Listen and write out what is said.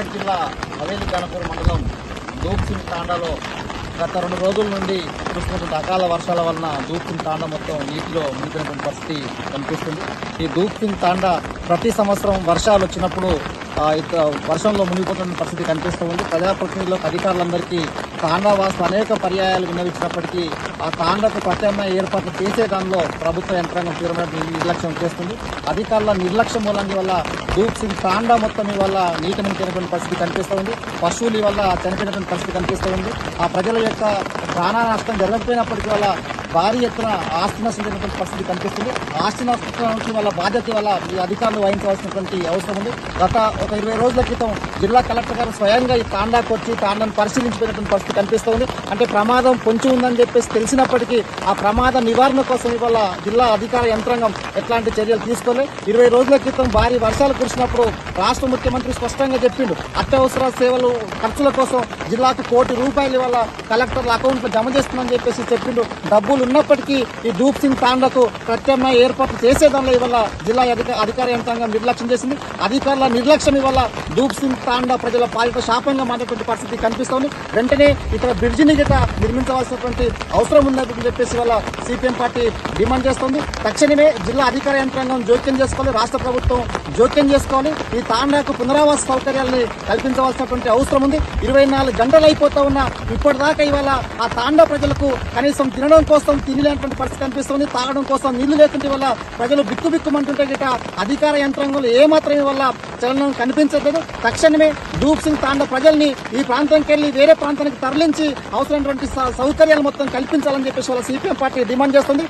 మెదక్ జిల్లా హవేలి గణపూర్ మండలం దూప్సింగ్ తాండాలో గత రెండు రోజుల నుండి కురుస్తున్నటువంటి అకాల వర్షాల వలన దూప్సింగ్ తాండా మొత్తం నీటిలో మునిగినటువంటి పరిస్థితి కనిపిస్తుంది. ఈ దూప్సింగ్ తాండా ప్రతి సంవత్సరం వర్షాలు వచ్చినప్పుడు వర్షంలో మునిగిపోతున్న పరిస్థితి కనిపిస్తూ ఉంది. ప్రజాప్రతినిధులకు అధికారులందరికీ తాండా వాసులు అనేక పర్యాయాలు విన్నవించినప్పటికీ ఆ తాండాకు ప్రత్యామ్నాయ ఏర్పాట్లు చేసే దానిలో ప్రభుత్వ యంత్రాంగం తీవ్రమైన నిర్లక్ష్యం చేస్తుంది. అధికారుల నిర్లక్ష్యం మూలంగా వల్ల దూప్ సింగ్ తాండా మొత్తం వల్ల నీటి మునిగినటువంటి పరిస్థితి కనిపిస్తూ ఉంది. పశువుల వల్ల చనిపోయినటువంటి పరిస్థితి కనిపిస్తూ ఉంది. ఆ ప్రజల యొక్క ప్రాణ నష్టం జరగకపోయినప్పటికీ వల్ల భారీ ఎత్తున ఆస్తి నష్టం జరిగినటువంటి పరిస్థితి కనిపిస్తుంది. ఆస్తి నష్టం వల్ల బాధ్యత వల్ల ఈ అధికారులు వహించవలసినటువంటి అవసరం ఉంది. గత ఒక ఇరవై రోజుల క్రితం జిల్లా కలెక్టర్ గారు స్వయంగా ఈ తాండాకు వచ్చి తాండాను పరిశీలించిపోయినటువంటి పరిస్థితి కనిపిస్తుంది అంటే ప్రమాదం పొంచి ఉందని చెప్పేసి తెలిసినప్పటికీ ఆ ప్రమాద నివారణ కోసం ఇవాళ జిల్లా అధికార యంత్రాంగం ఎట్లాంటి చర్యలు తీసుకోలేదు. ఇరవై రోజుల క్రితం భారీ వర్షాలు కురిసినప్పుడు రాష్ట్ర ముఖ్యమంత్రి స్పష్టంగా చెప్పిండు అత్యవసర సేవలు ఖర్చుల కోసం జిల్లాకు కోటి రూపాయలు ఇవాళ కలెక్టర్ల అకౌంట్లో జమ చేస్తుందని చెప్పేసి చెప్పిండు. డబ్బులు ఉన్నప్పటికీ ఈ దూప్ సింగ్ తాండకు ప్రత్యామ్నాయ ఏర్పాట్లు చేసేదానిలో ఇవాళ జిల్లా అధిక అధికార యంత్రాంగం నిర్లక్ష్యం చేసింది. అధికారుల నిర్లక్ష్యం ఇవాళ దూప్ సింగ్ తాండా ప్రజల పాలిట శాపంగా మారినటువంటి పరిస్థితి కనిపిస్తోంది వెంటనే ఇక్కడ బ్రిడ్జిని గట నిర్మించవలసినటువంటి అవసరం ఉందని చెప్పేసి వల్ల సిపిఎం పార్టీ డిమాండ్ చేస్తోంది. తక్షణమే జిల్లా అధికార యంత్రాంగం జోక్యం చేసుకోవాలి రాష్ట్ర ప్రభుత్వం జోక్యం చేసుకోవాలి. ఈ తాండాకు పునరావాస సౌకర్యాలని కల్పించవలసినటువంటి అవసరం ఉంది. ఇరవై నాలుగు గంటలు అయిపోతా ఉన్న ఇప్పటిదాకా ఇవాళ ఆ తాండా ప్రజలకు కనీసం తినడం కోసం తినలేనటువంటి పరిస్థితి కనిపిస్తుంది. తాగడం కోసం నీళ్ళు లేకుంటే వల్ల ప్రజలు బిక్కు బిక్కుమంటుంటే గిట అధికార యంత్రాంగంలో ఏమాత్రం వల్ల చలనం కనిపించలేదు తక్షణమే డూప్ సింగ్ తాండ ప్రజల్ని ఈ ప్రాంతానికి వెళ్ళి వేరే ప్రాంతానికి తరలించి అవసరమైనటువంటి సౌకర్యాలు మొత్తం కల్పించాలని చెప్పేసి వాళ్ళ సిపిఎం పార్టీ డిమాండ్ చేస్తుంది.